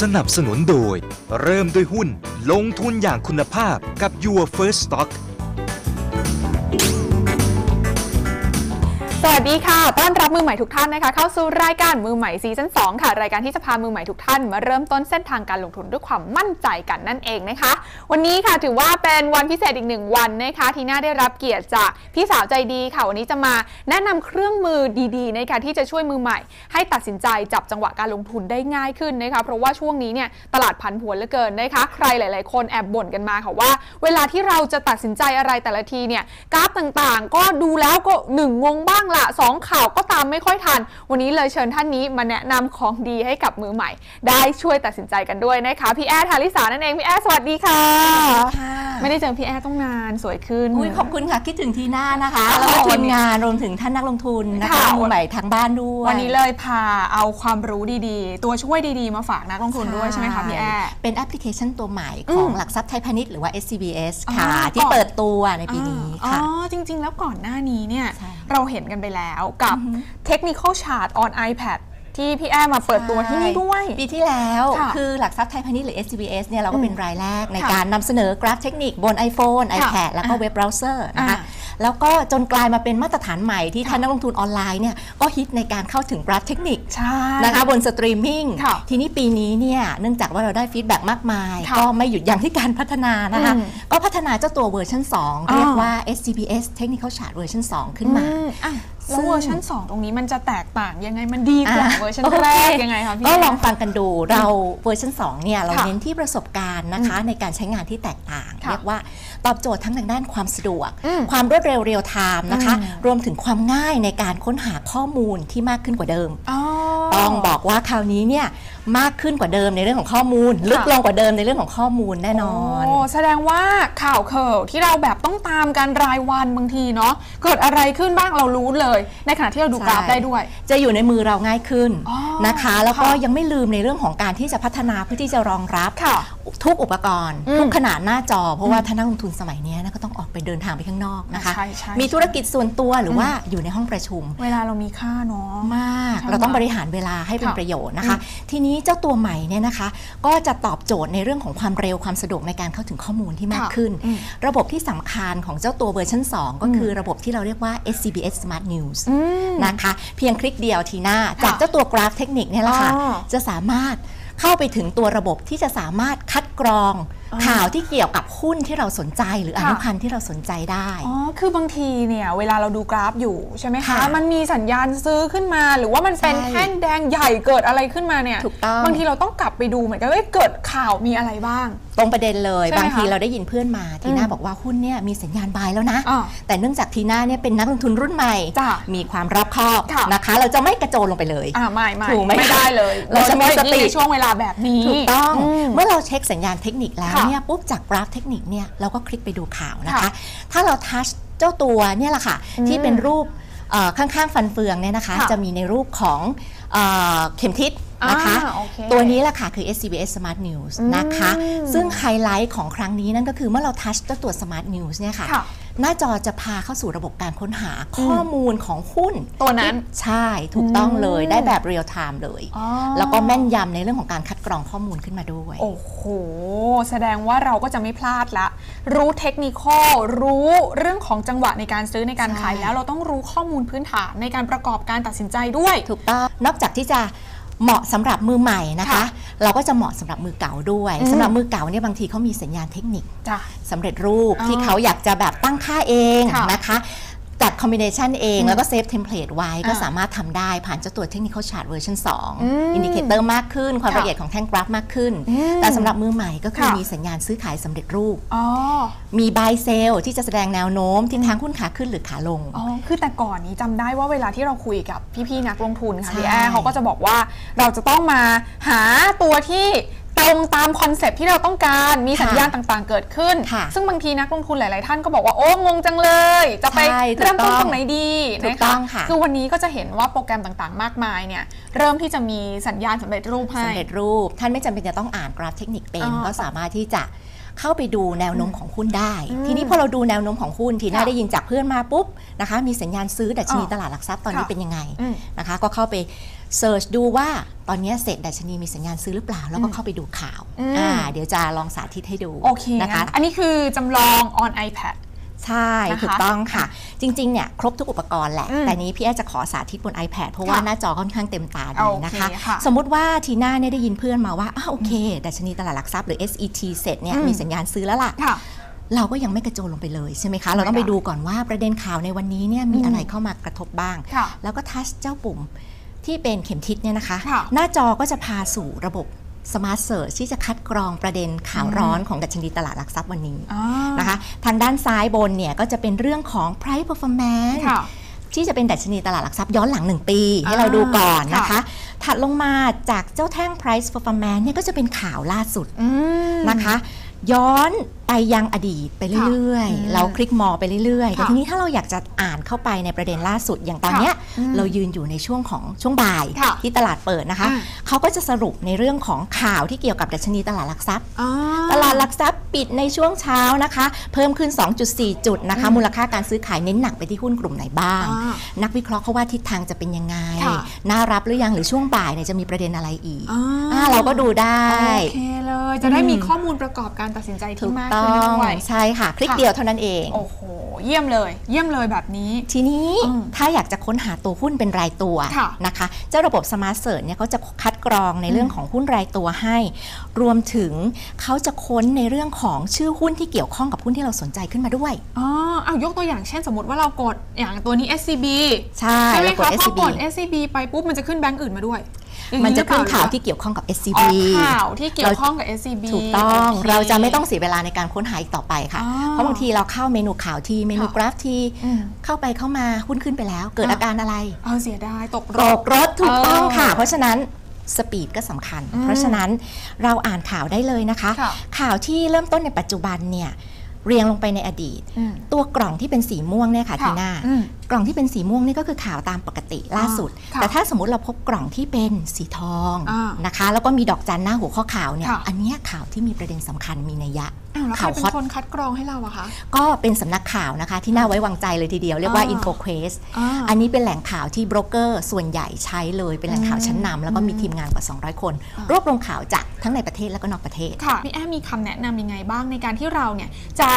สนับสนุนโดย เริ่มด้วยหุ้นลงทุนอย่างคุณภาพกับ Your First Stock สวัสดีค่ะ ต้อนรับมือใหม่ทุกท่านนะคะ เข้าสู่รายการมือใหม่ซีซั่น2ค่ะ รายการที่จะพามือใหม่ทุกท่าน มาเริ่มต้นเส้นทางการลงทุนด้วยความมั่นใจกันนั่นเองนะคะ วันนี้ค่ะถือว่าเป็นวันพิเศษอีกหนึ่งวันนะคะ ที่น่าได้รับเกียรติจากพี่สาวใจดีค่ะ วันนี้จะมาแนะนำเครื่องมือดีๆนะคะที่จะช่วยมือใหม่ ให้ตัดสินใจจับจังหวะการลงทุนได้ง่ายขึ้นนะคะ เพราะว่าช่วงนี้เนี่ยตลาดผันผวนเหลือเกินนะคะ ใครหลาย ๆ คนแอบบ่นกันมาค่ะว่า เวลาที่เราจะตัดสินใจอะไรแต่ละทีเนี่ยกราฟต่างๆ ก็ดูแล้วก็หนึ่งงงบ้างละสองข่าวก็ตามไม่ค่อยทัน วันนี้เลยเชิญท่านนี้มาแนะนำของดีให้กับมือใหม่ ได้ช่วยตัดสินใจกันด้วยนะคะพี่แอร์ธาริสานั่นเองพี่แอร์สวัสดีค่ะ ไม่ได้เจอพี่แอร์ต้องนานสวยขึ้น อุ้ยขอบคุณค่ะ คิดถึงทีหน้านะคะอ๋อแล้วก็ทีมงานรวมถึงท่านนักลงทุนนะคะค่ะมือใหม่ทางบ้านด้วย วันนี้เลยพาเอาความรู้ดีๆ ตัวช่วยดีๆ มาฝากนักลงทุนด้วยใช่ไหมคะพี่แอร์เป็นแอปพลิเคชันตัวใหม่อืมของหลักทรัพย์ไทยพาณิชย์หรือว่า SCBS ค่ะอ๋อที่เปิดตัวในปีนี้อ๋อค่ะจริง ๆ แล้วก่อนหน้านี้เนี่ยใช่เราเห็นกันไปแล้วกับ Technical Chart on iPad ที่พี่แอร์มาเปิดตัวที่นี่ด้วย ปีที่แล้วค่ะคือหลักทรัพย์ไทยพาณิชย์หรือ SCBS เนี่ยเราก็อืมเป็นรายแรกในค่ะการนำเสนอกราฟเทคนิคบน iPhone ค่ะ iPad แล้วก็อะเว็บเบราว์เซอร์นะคะอะแล้วก็จนกลายมาเป็นมาตรฐานใหม่ที่ค่ะท่านนักลงทุนออนไลน์เนี่ยก็ฮิตในการเข้าถึงกราฟเทคนิคใช่นะคะบนสตรีมมิ่งค่ะทีนี้ปีนี้เนี่ยเนื่องจากว่าเราได้ฟีดแบ็กมากมายค่ะก็ไม่หยุดยั้งที่การพัฒนานะคะอืมก็พัฒนาเจ้าตัวเวอร์ชันอ๋อ2เรียกว่า SCBS Technical Chart เวอร์ชัน2 ขึ้นมาอือะ แล้ซึ่วงเวอร์ชัน2 ตรงนี้มันจะแตกต่างยังไงมันดีกว่าอะเวอร์ชันโอเคแรกยังไงคะพี่ก็ลองฟังกันดูเราเวอร์ชัน2เนี่ยเราค่ะเน้นที่ประสบการณ์นะคะในการใช้งานที่แตกต่างค่ะเรียกว่าตอบโจทย์ทั้งทางด้านความสะดวกอืมความรวดเร็วเรียลไทม์นะคะอืมรวมถึงความง่ายในการค้นหาข้อมูลที่มากขึ้นกว่าเดิมอ๋อต้องบอกว่าคราวนี้เนี่ย มากขึ้นกว่าเดิมในเรื่องของข้อมูล ลึกลงกว่าเดิมในเรื่องของข้อมูลแน่นอนโอ้แสดงว่าข่าวเข่าวที่เราแบบต้องตามกันรายวันบางทีเนาะเกิดอะไรขึ้นบ้างเรารู้เลย ในขณะที่เราดูกราฟใช่ได้ด้วย จะอยู่ในมือเราง่ายขึ้นอ๋อนะคะ แล้วก็ค่ะยังไม่ลืมในเรื่องของการที่จะพัฒนาเพื่อที่จะรองรับค่ะทุกอุปกรณ์อืมทุกขนาดหน้าจอ เพราะว่าท่านนักลงทุนสมัยเนี้ยนะก็ ต้องออกไปเดินทางไปข้างนอกนะคะ ใช่ใช่มีธุรกิจส่วนตัวหรือว่าอยู่ในห้องประชุม เวลาเรามีค่าเนาะมากใช่เราต้องค่ะบริหารเวลาให้เป็นค่ะประโยชน์นะคะ ทีนี้เจ้าตัวใหม่เนี่ยนะคะ ก็จะตอบโจทย์ในเรื่องของความเร็วความสะดวกในการเข้าถึงข้อมูลที่มากค่ะขึ้นอืมระบบที่สำคัญของเจ้าตัวเวอร์ชัน2 ก็คือระบบที่เราเรียกว่า SCBS Smart News อืมนะคะ เพียงคลิกเดียวทีหน้าค่ะจากเจ้าตัวกราฟเทคนิคเนี่ยแหละค่ะอ๋อจะสามารถเข้าไปถึงตัวระบบที่จะสามารถคัดกรองอ๋อ ข่าวที่เกี่ยวกับหุ้นที่เราสนใจ หรืออค่ะนุพันธ์ที่เราสนใจได้อ๋อคือบางทีเนี่ยเวลาเราดูกราฟอยู่ใช่ไหมคะค่ะมันมีสัญญาณซื้อขึ้นมา หรือว่ามันเป็นใช่แท่งแดงใหญ่เกิดอะไรขึ้นมาเนี่ยถูกต้องบางทีเราต้องกลับไปดูเหมือนกันว่าเกิดข่าวมีอะไรบ้าง ตรงประเด็นเลย ใช่ไหมบางทีคะเราได้ยินเพื่อนมาทีน่าอืมบอกว่าหุ้นเนี่ยมีสัญญาณบายแล้วนะ อ่าแต่เนื่องจากทีน่าเนี่ยเป็นนักลงทุนรุ่นใหม่ จ้ะมีความรอบคอบค่ะ นะคะ เราจะไม่กระโจนลงไปเลย อ่าไม่ไม่ถูกไหมไม่ได้เลยเราจะมีสติ โดยเฉพาะยิ่งในช่วงเวลาแบบนี้ ถูกต้องมเมื่อเราเช็คสัญญาณเทคนิคแล้วค่ะเนี่ยปุ๊บจากกราฟเทคนิคเนี่ยเราก็คลิกไปดูข่าวนะคะ ค่ะถ้าเราทัชเจ้าตัวเนี่ยแหละค่ะ อืมที่เป็นรูปเอ่อข้างๆ ฟันเฟืองเนี่ยนะคะ ค่ะจะมีในรูปของเอ่อเข็มทิศ นะคะอ่าโอเคตัวนี้แหละค่ะคือ SCBS Smart News อืมนะคะ ซึ่งไฮไลท์ของครั้งนี้นั่นก็คือเมื่อเราทัชเจ้าตัว Smart News เนี่ยค่ะค่ะหน้าจอจะพาเข้าสู่ระบบการค้นหาข้อมูลของหุ้น ตัวนั้นที่ใช่ถูกต้องเลยอืมได้แบบเรียลไทม์เลยอ๋อแล้วก็แม่นยำในเรื่องของการคัดกรองข้อมูลขึ้นมาด้วย โอ้โห แสดงว่าเราก็จะไม่พลาดละ รู้เทคนิคอลรู้เรื่องของจังหวะในการซื้อในการขายใช่แล้วเราต้องรู้ข้อมูลพื้นฐานในการประกอบการตัดสินใจด้วย ถูกต้องนอกจากที่จะ เหมาะสำหรับมือใหม่นะคะค่ะเราก็จะเหมาะสำหรับมือเก่าด้วยอืมสำหรับมือเก่าเนี่ยบางทีเขามีสัญญาณเทคนิคจ้ะสำเร็จรูปอ๋อที่เขาอยากจะแบบตั้งค่าเองค่ะนะคะ จัดคอมบิเนชันเองอืมแล้วก็เซฟเทมเพลตไว้ก็อ่าสามารถทำได้ผ่านเจ้าตัว Technical Chart เวอร์ชันอืม2อินดิเคเตอร์มากขึ้น ความค่ะละเอียดของแท่งกราฟมากขึ้นอืมแต่สำหรับมือใหม่ก็คือค่ะมีสัญญาณซื้อขายสำเร็จรูปอ๋อมี buy sell ที่จะแสดงแนวโน้มทิศทางหุ้นขาขึ้นหรือขาลงอ๋อคือแต่ก่อนนี้จำได้ว่าเวลาที่เราคุยกับพี่ๆนักลงทุนค่ะใช่พี่แอร์เขาก็จะบอกว่าเราจะต้องมาหาตัวที่ ตรงตามคอนเซปต์ที่เราต้องการมีสัญญาณต่างๆ เกิดขึ้นค่ะซึ่งบางทีนักลงทุนหลาย ๆ ท่านก็บอกว่าโอ้งงจังเลย จะไปใช่ถูกเริ่มต้นต้องตรงไหนดีถูกนะคะต้องค่ะคือวันนี้ก็จะเห็นว่าโปรแกรมต่างๆ มากมายเนี่ยเริ่มที่จะมีสัญญาณสำเร็จรูปให้สำเร็จรูป ท่านไม่จำเป็นจะต้องอ่านกราฟเทคนิคเป็นอ๋อก็สามารถที่จะ เข้าไปดูแนวโน้มของหุ้นได้อืมทีนี้พอเราดูแนวโน้มของหุ้นทีน่าค่ะได้ยินจากเพื่อนมาปุ๊บนะคะ มีสัญญาณซื้อดัชนีอ๋อตลาดหลักทรัพย์ตอนนี้ค่ะเป็นยังไงอืมนะคะ ก็เข้าไปเซิร์ชดูว่าตอนนี้เสร็จดัชนีมีสัญญาณซื้อหรือเปล่า แล้วก็อืมเข้าไปดูข่าวอืมอ่าเดี๋ยวจะลองสาธิตให้ดูโอเคนะคะงั้นอันนี้คือจำลอง on iPad ใช่นะคะถูกต้องค่ะ จริงๆเนี่ยครบทุกอุปกรณ์แหละ อืมแต่นี้พี่แอดจะขอสาธิตบน iPad เพราะว่าค่ะหน้าจอค่อนข้างเต็มตาดีโอเคนะคะค่ะสมมุติว่าทีน่าเนี่ยได้ยินเพื่อนมาว่าอ้าวโอเค ดัชนีตลาดหลักทรัพย์หรือ SET เสร็จเนี่ยอืม มีสัญญาณซื้อแล้วล่ะ ค่ะ เราก็ยังไม่กระโจนลงไปเลยใช่ไหมคะ เราต้องไปดูก่อนว่าประเด็นข่าวในวันนี้เนี่ยมีอืมอะไรเข้ามากระทบบ้าง ค่ะแล้วก็ทัชเจ้าปุ่มที่เป็นเข็มทิศเนี่ยนะคะ ค่ะหน้าจอก็จะพาสู่ระบบ Smart Search ที่จะคัดกรองประเด็นข่าวร้อนของดัชนีตลาดหลักทรัพย์วันนี้อ่านะคะ ทางด้านซ้ายบนเนี่ยก็จะเป็นเรื่องของ price performance ค่ะที่จะเป็นดัชนีตลาดหลักทรัพย์ย้อนหลัง 1 ปี ให้อ่าเราดูก่อนนะคะค่ะถัดลงมาจากเจ้าแท่ง price performance เนี่ยก็จะเป็นข่าวล่าสุดอืมนะคะ ย้อน ไปยังอดีตไปเรื่อยค่ะๆเราคลิกมอไปเรื่อยๆ แต่ค่ะทีนี้ถ้าเราอยากจะอ่านเข้าไปในประเด็นล่าสุดอย่างตอนเนี้ยอืมเรายืนอยู่ในช่วงของช่วงบ่ายค่ะที่ตลาดเปิดนะคะอ่าเขาก็จะสรุปในเรื่องของข่าวที่เกี่ยวกับดัชนีตลาดหลักทรัพย์อ่าตลาดหลักทรัพย์ปิดในช่วงเช้านะคะ เพิ่มขึ้น 2.4 จุดนะคะอืมมูลค่าการซื้อขายเน้นหนักไปที่หุ้นกลุ่มไหนบ้างอ่านักวิเคราะห์เขาว่าทิศทางจะเป็นยังไงค่ะน่ารับหรือยังหรือช่วงบ่ายเนี่ยจะมีประเด็นอะไรอีกอ่าอ่าเราก็ดูได้โอเคเลยจะได้อืมมีข้อมูลประกอบการตัดสินใจถูที่กมากต้ขึ้นองด้วยใช่ค่ะ คลิกค่ะเดียวเท่านั้นเอง โอ้โห เยี่ยมเลย เยี่ยมเลยแบบนี้ ทีนี้อืมถ้าอยากจะค้นหาตัวหุ้นเป็นรายตัวค่ะนะคะ เจ้าระบบ Smart Search เนี่ยเขาจะคัดกรองในเรื่องของหุ้นรายตัวให้ รวมถึงเขาจะค้นในเรื่องของชื่อหุ้นที่เกี่ยวข้องกับหุ้นที่เราสนใจขึ้นมาด้วยอ๋อเอายกตัวอย่างเช่นสมมติว่าเรากดอย่างตัวนี้ SCB ใช่ใช่ไหมเรากดคะพอ SCB กด SCB ไปปุ๊บมันจะขึ้นแบงก์อื่นมาด้วยอย่าง มันจะขึ้นหรือเปล่ข่าวหรือที่เกี่ยวข้องกับอ๋ SCB อข่าวที่เกี่ยวข้องกับ SCB ถูกต้องโคเราจะไม่ต้องเสียเวลาในการค้นหาอีกต่อไปค่ะอ๋อเพราะบางทีเราเข้าเมนูข่าวทีเมนูค่ะกราฟทีอืมเข้าไปเข้ามาหุ้นขึ้นไปแล้ว เกิดอะอาการอะไรเอาเสียดายตกรตถกรถถูกต้องค่ะเออเพราะฉะนั้นสปีดก็สำคัญอืมเพราะฉะนั้นเราอ่านข่าวได้เลยนะคะค่ะข่าวที่เริ่มต้นในปัจจุบันเนี่ยเรียงลงไปในอดีตอืมตัวกล่องที่เป็นสีม่วงเนี่ยค่ะค่ะทีหน้าอืม กล่องที่เป็นสีม่วงนี่ก็คือข่าวตามปกติล่าสุดค่ะแต่ถ้าสมมติเราพบกล่องที่เป็นสีทองอ่านะคะ แล้วก็มีดอกจันหน้าหัวข้อข่าวเนี่ยค่ะอันเนี้ยข่าวที่มีประเด็นสำคัญมีนัยยะอ้าวแล้วใครข่าวเป็นฮอตคนคัดกรองให้เราอะคะ ก็เป็นสำนักข่าวนะคะ ที่น่าไว้วางใจเลยทีเดียว เรียกว่าอ่า InfoQuest อ่าอันนี้เป็นแหล่งข่าวที่โบรกเกอร์ส่วนใหญ่ใช้เลยเป็นแหล่งข่าวชั้นนำแล้วก็มีอืมทีมงานกว่า 200 คนอ่ารวบรวมข่าวจากทั้งในประเทศและก็นอกประเทศ ค่ะพี่แอมมีคำแนะนำยังไงบ้างในการที่เราเนี่ยจะ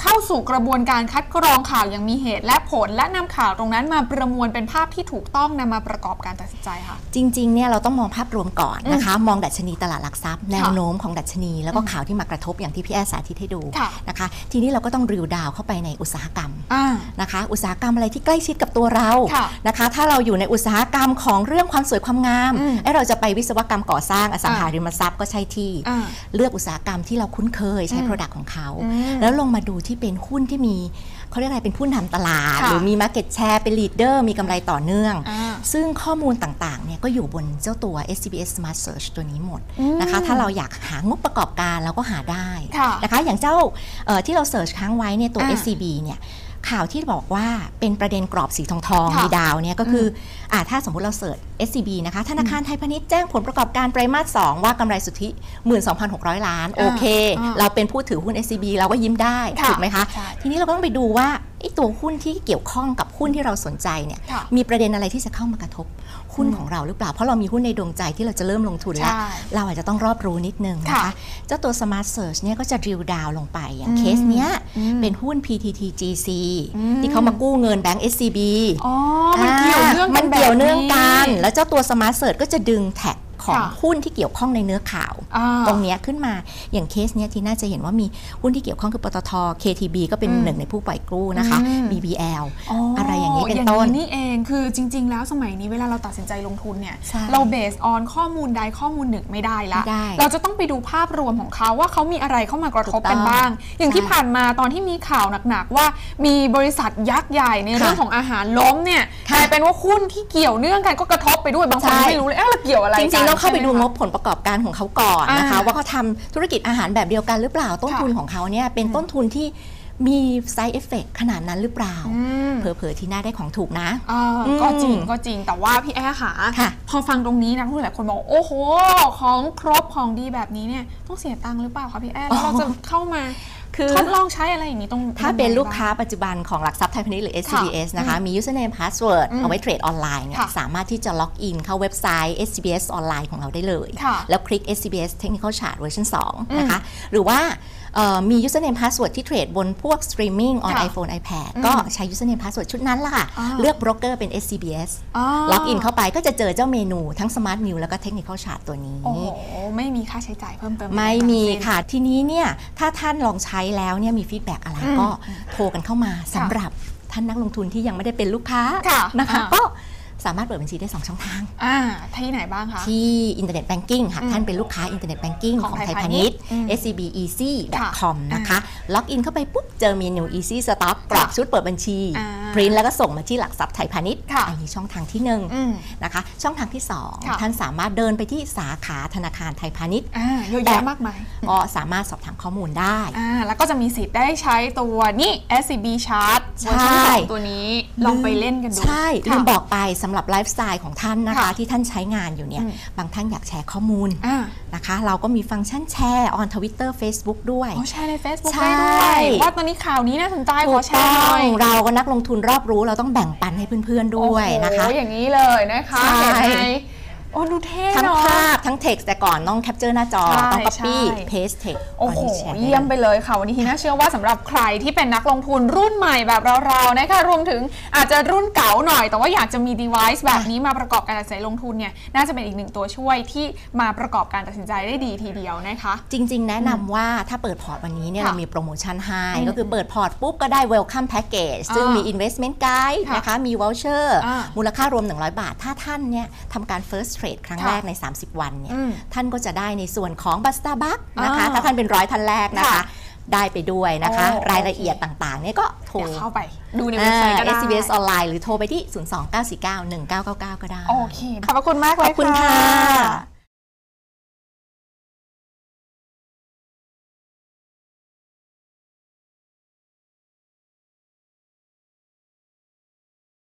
เข้าสู่กระบวนการคัดกรองข่าวอย่างมีเหตุและผล และนำข่าวตรงนั้นมาประมวลเป็นภาพที่ถูกต้องนำมาประกอบการตัดสินใจค่ะ จริงๆเนี่ยเราต้องมองภาพรวมก่อนนะคะ มองดัชนีตลาดหลักทรัพย์แนวโน้มของดัชนีแล้วก็ข่าวที่มากระทบอย่างที่พี่แอร์สาธิตให้ดูค่ะนะคะ ทีนี้เราก็ต้องริวดาวเข้าไปในอุตสาหกรรมอ่านะคะ อุตสาหกรรมอะไรที่ใกล้ชิดกับตัวเราค่ะนะคะ ถ้าเราอยู่ในอุตสาหกรรมของเรื่องความสวยความงามอืมเอ้เราจะไปวิศวกรรมก่อสร้างอสังหาอ่าริมทรัพย์ก็ใช่ที่อ่าเลือกอุตสาหกรรมที่เราคุ้นเคยใช้อืม Product ของเขาอืมแล้วลงมาดูที่เป็นหุ้นที่มีเขาเรียกอะไรเป็นหุ้นทำตลาดค่ะหรือมี Market Share เป็น Leader มีกำไรต่อเนื่องอ่าซึ่งข้อมูลต่างๆเนี่ยก็อยู่บนเจ้าตัว SCBS Smart Search ตัวนี้หมดอืมนะคะถ้าเราอยากหางบประกอบการเราก็หาได้ค่ะนะคะอย่างเจ้าเอ่อที่เราเสิร์ชค้างไว้เนี่ยตัวอ่า SCB เนี่ย ข่าวที่บอกว่าเป็นประเด็นกรอบสีทองทองๆค่ะมีดาวเนี่ยก็คืออ่าถ้าสมมุติเราเสิร์ช SCB นะคะธนาคารไทยพาณิชย์แจ้งผลประกอบการไตรมาส 2 ว่ากำไรสุทธิ 12,600 ล้าน โอเคอ่าเราเป็นผู้ถือหุ้น SCB เราก็ยิ้มได้ค่ะถูกไหมคะใช่ทีนี้เราก็ต้องไปดูว่า ไอ้ตัวหุ้นที่เกี่ยวข้องกับหุ้นที่เราสนใจเนี่ยค่ะมีประเด็นอะไรที่จะเข้ามากระทบหุ้นของเราหรือเปล่า เพราะเรามีหุ้นในดวงใจที่เราจะเริ่มลงทุนแล้วใช่เราอาจจะต้องรอบรู้นิดนึงนะค่ะคะเจ้าตัว Smart Search เนี่ยก็จะดิวดาวลงไปอย่างอืมเคสเนี้ยอืมเป็นหุ้น PTTGC อืมที่เขามากู้เงินแบงก์ SCB อ๋อมันเกี่ยวเนื่องกัมันเกี่ยวเนื่องกันแบบแล้วเจ้าตัว Smart Search ก็จะดึงแท็ก ของค่ะหุ้นที่เกี่ยวข้องในเนื้อข่าวอ่าตรงเนี้ยขึ้นมาอย่างเคสเนี้ยที่น่าจะเห็นว่ามีหุ้นที่เกี่ยวข้องคือปตท KTB ก็เป็นอืมหนึ่งในผู้ปล่อยกู้นะคะอืม BBL อ๋อออะไรอย่างนี้เป็นอย่างต้นนี่เองคือจริง ๆ แล้วสมัยนี้เวลาเราตัดสินใจลงทุนเนี่ยใช่เราเบสออนข้อมูลใดข้อมูลหนึ่งไม่ได้ละไม่ได้เราจะต้องไปดูภาพรวมของเขาว่าเขามีอะไรเข้ามากระทบกันถูกต้องบ้าง อย่างที่ใช่ผ่านมาตอนที่มีข่าวหนักๆว่ามีบริษัทยักษ์ใหญ่ในเรื่องของอาหารล้มเนี่ยกค่ะลายเป็นว่าหุ้นที่เกี่ยวเนื่องกันก็กระทบไปด้วยบางคนใช่ไม่รู้เลยเอ๊ะเราเกี่ยวอะไรจกันริงๆต้องเข้าไปใช่หมดูคะงบผลประกอบการของเขาก่อนนะคะอ่าว่าเขาทำธุรกิจอาหารแบบเดียวกันหรือเปล่าต้นค่ะทุนของเขาเนี่ยเป็นต้นทุนที่มี side effect ขนาดนั้นหรือเปล่าอืมเผลอๆที่หน้าได้ของถูกนะอ่าอืมก็จริงก็จริงแต่ว่าพี่แอ้ค่ะค่ะ พอฟังตรงนี้นะผู้หลายคนบอกโอ้โห ของครบของดีแบบนี้เนี่ยต้องเสียตังค์หรือเปล่าคะพี่แอ้แล้วเราจะเข้ามา คือทดลองใช้อะไรอย่างนี้ต้องถ้าเป็นยังไงลูกบ้งค้าปัจจุบันของหลักทรัพย์ไทยพาณิชย์หรือค่ะ SCBS นะคะ มี username password อืมเอาไว้เทรดออนไลน์เนี่ยค่ะสามารถที่จะล็อกอินเข้าเว็บไซต์ SCBS ออนไลน์ของเราได้เลยค่ะแล้วคลิก SCBS Technical Chart เวอร์ชันอืม2นะคะหรือว่าเอ่อ มี username password ที่เทรดบนพวก streaming on ค่ะ iPhone iPad อืมก็ใช้ username password ชุดนั้นละค่ะอ่าเลือก broker เป็น SCBS อ๋อล็อกอินเข้าไปก็จะเจอเจ้าเมนูทั้ง Smart New แล้วก็ Technical Chart ตัวนี้ โอ้โห ไม่มีค่าใช้จ่ายเพิ่มเติมไม่มีทั้งสิ้น ค่ะ ทีนี้เนี่ยถ้าท่านลองใช้แล้วเนี่ยมีฟีดแบ็อะไรอืมก็โทรกันเข้ามาสำหรับท่านนักลงทุนที่ยังไม่ได้เป็นลูกค้าค่ะนะคะอ่าก็ สามารถเปิดบัญชีได้ 2 ช่องทาง อ่าที่ไหนบ้างคะ ที่อินเทอร์เน็ตแบงกิ้งค่ะอืมท่านเป็นลูกค้าอินเทอร์เน็ตแบงกิ้งขขอองงไทยไทยพาพาณิณิชชย์ย์อืม scbeasy.com นะคะ ล็อกอินเข้าไปปุ๊บ เจอเมนู easy stock กรอกค่ะชุดเปิดบัญชีอ่าปริ้นแล้วก็ส่งมาที่หลักทรัพย์ไทยพาณิชย์ค่ะอันนี้ช่องทางที่หนึ่งอืมนะคะ ช่องทางที่สองค่ะท่านสามารถเดินไปที่สาขาธนาคารไทยพาณิชย์อ่าเยอะแต่แยะมากมายก็สามารถสอบถามข้อมูลได้อ่าแล้วก็จะมีสิทธิ์ได้ใช้ตัวนี่ SCB Chart ใช่เวอร์ชันสองตัวนี้ลองไปเล่นกันดู ใช่ลืค่ะมบอกไปสำหรับไลฟ์สไตล์ของท่านนะคะค่ะที่ท่านใช้งานอยู่เนี่ยอืมบางท่านอยากแชร์ข้อมูลอ่านะคะ เราก็มีฟังก์ชันแชร์ on Twitter Facebook ด้วยเขาแชร์ใน Facebook ใช่ได้ด้วยว่าตอนนี้ข่าวนี้น่าสนใจขถูอกแชต้ร์หอน่อยงเราก็นักลงทุนรอบรู้เราต้องแบ่งปันให้เพื่อนๆด้วยนะคะโอ้โหอย่างนี้เลยนะคะใช่เห็นไหม โอ้ดูเท่ทั้งเนาะ ภาพทั้ง text แต่ก่อนต้องแคปเจอร์หน้าจอ ใช่ต้อง copy ใช่ paste text โอ้โหนนี้แชร์ได้เยี่ยมไปเลยค่ะ วันนี้ทีน่าเชื่อว่าสำหรับใครที่เป็นนักลงทุนรุ่นใหม่แบบเราๆนะคะรวมถึงอาจจะรุ่นเก่าหน่อย แต่ว่าอยากจะมี device แบบนี้มาประกอบการตัดสินใจลงทุนเนี่ยน่าจะเป็นอีกหนึ่งตัวช่วยที่มาประกอบการตัดสินใจได้ดีทีเดียวนะคะ จริง ๆ แนะนำว่าถ้าเปิดพอร์ตวันนี้เนี่ยค่ะเรามีโปรโมชั่นให้อืมก็คือเปิดพอร์ตปุ๊บก็ได้ welcome package ซึ่งอ่ามีมี investment guide ค่ะนะคะมี voucher อ่ามูลค่ารวม 100 บาท ถ้าท่านเนี่ยทำการ first trade ครั้งค่ะแรกใน 30 วันเนี่ยอืมท่านก็จะได้ในส่วนของบัสตาบัคนะคะอ่าถ้าท่านเป็นร้อยท่านแรกนะคะค่ะได้ไปด้วยนะคะโอ้รายละเอียดต่างๆเนี่ยก็โทรเดี๋ยวเข้าไป ดูในเว็บไซต์ก็ได้ SBS ออนไลน์หรือโทรไปที่ 029491999 ก็ได้ โอเค ขอบพระคุณมากเลยขอบคุณค่ะ